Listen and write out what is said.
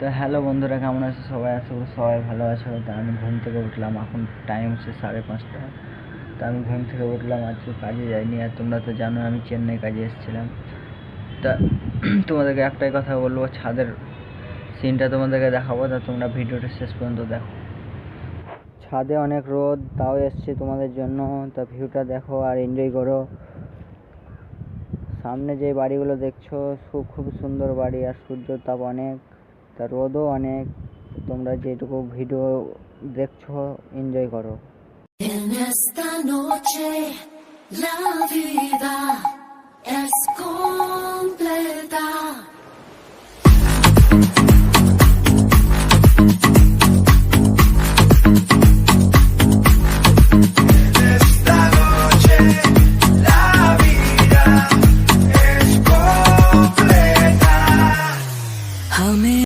তো হ্যালো বন্ধুরা, কেমন আছো সবাই? করি সবাই ভালো আছো। তো আমি ঘুম থেকে উঠলাম, এখন টাইম হচ্ছে সাড়ে পাঁচটা। তো আমি ঘুম থেকে উঠলাম, আজকে কাজে যাইনি। আর তোমরা তো জানো, আমি চেন্নাই কাজে এসেছিলাম। তা তোমাদেরকে একটাই কথা বলব, ছাদের সিনটা তোমাদেরকে দেখাবো। তা তোমরা ভিডিওটা শেষ পর্যন্ত দেখো। ছাদে অনেক রোদ, তাও এসছে তোমাদের জন্য। তা ভিউটা দেখো আর এনজয় করো। সামনে যে বাড়িগুলো দেখছ খুব সুন্দর বাড়ি। আর সূর্যর তাপ অনেক। তা রোদও অনেক। তোমরা যেটুকু ভিডিও দেখছ এনজয় করো।